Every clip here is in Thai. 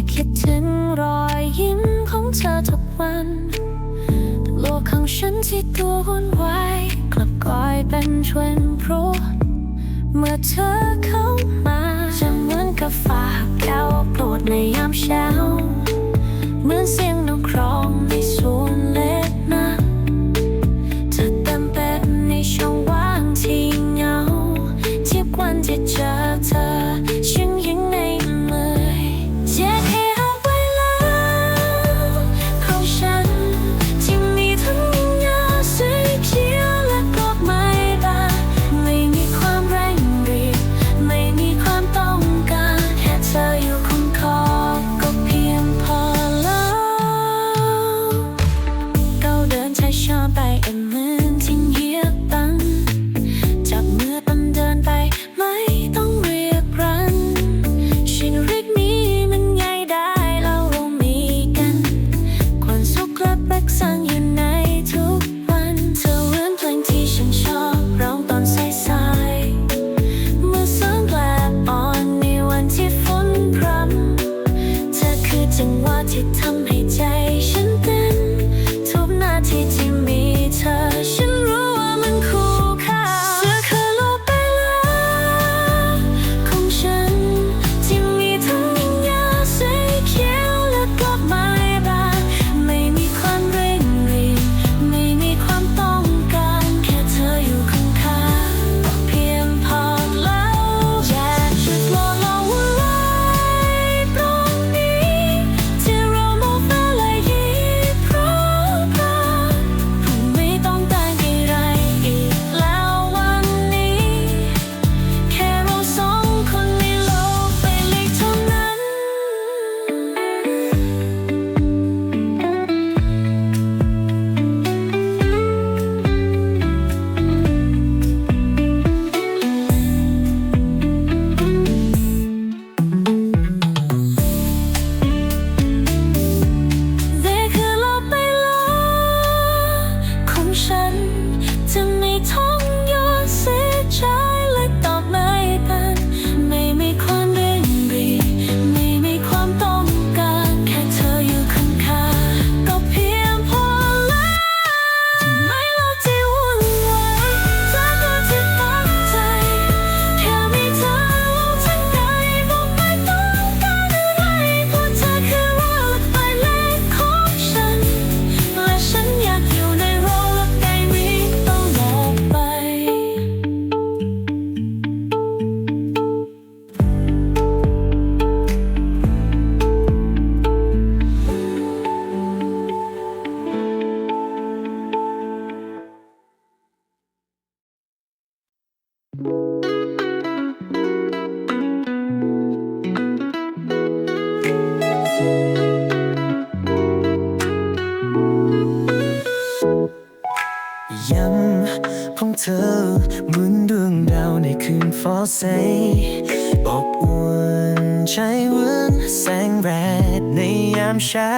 ค่คิดถึงรอยยิ้มของเธอทุกวัน โลกของฉันที่ตัววุ่นวายกลับกลายเป็นทวนพรุเมื่อเธอเข้ามาจะเหมือนกับฝากแก้วโปรดในยามเช้า เหมือนเสียงนกร้องในสวนเล็กนะเธอเต็มเป็นในช่องว่างที่เหงาที่วันที่เจอ เธอ เหมือนดวงดาวในคืนฟ้าใสอบอุ่นใช้วันแสงแรดในยามเช้า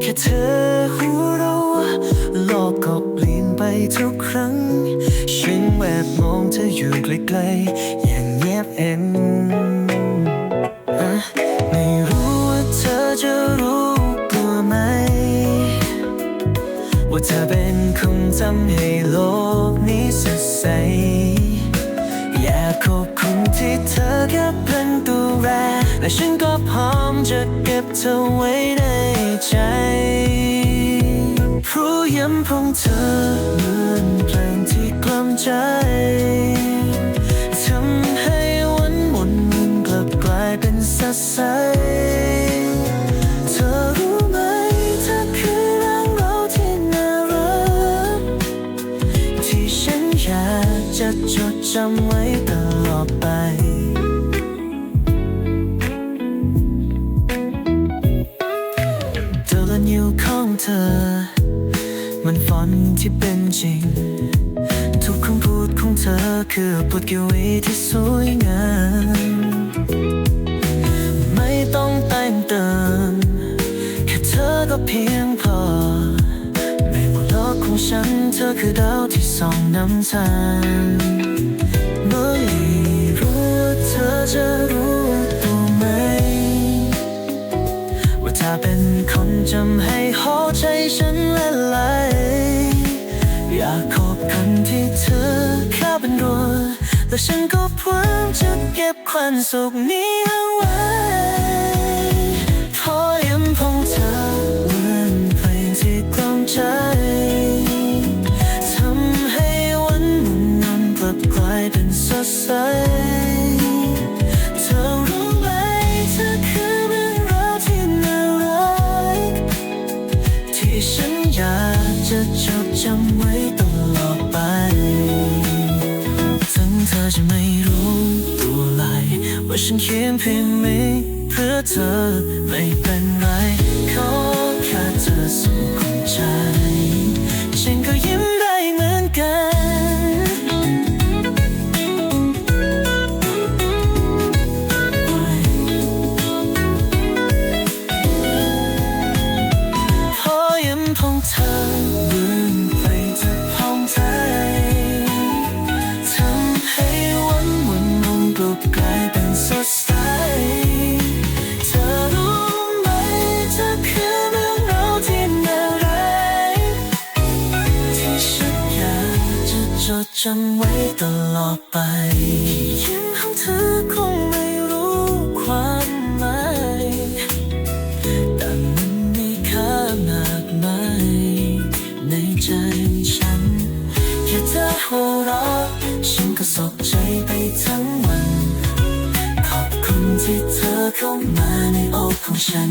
แค่เธอหัวเราะโลกก็เปลี่ยนไปทุกครั้ง ฉันแวบมองเธออยู่ไกลๆ ว่าเธอเป็นคนทำให้โลกนี้สดใส อยากขอบคุณที่เธอแค่เป็นตัวแรกและฉันก็พร้อมจะเก็บเธอไว้ในใจเพราะย้ำของเธอเหมือนเพลงที่กล่อมใจทำให้วันหมุนกลับกลายเป็นสดใส จำไว้ตลอดไปตัวละนิ้วของเธอ มันฝันที่เป็นจริง ทุกคำพูดของเธอคือบทกวีที่สวยงาม ไม่ต้องแต่งเติม แค่เธอก็เพียงพอในบนโลกของฉันเธอคือดาวที่ส่องนำทาง จะรู้ตัวไหม ว่าถ้าเป็นคนจำให้หัวใจฉันละลายอยากขอบคันที่เธอข้าเป็นรัวแต่ฉันก็พร้อมจะเก็บความสุขนี้เอาไว้ ฉันอยาจะจดจำไว้ตลอดไป ถึงเธอจะไม่รู้ตัวเลยว่าฉันเขียนเพลงไม่เพื่อเธอไม่เป็น จำไว้ตลอดไปยิ้มของเธอคงไม่รู้ความหมายแต่มันมีค่ามากมายในใจฉัน แค่เธอหัวเราะฉันก็สกใจไปทั้งวัน ขอบคุณที่เธอเข้ามาในอกของฉัน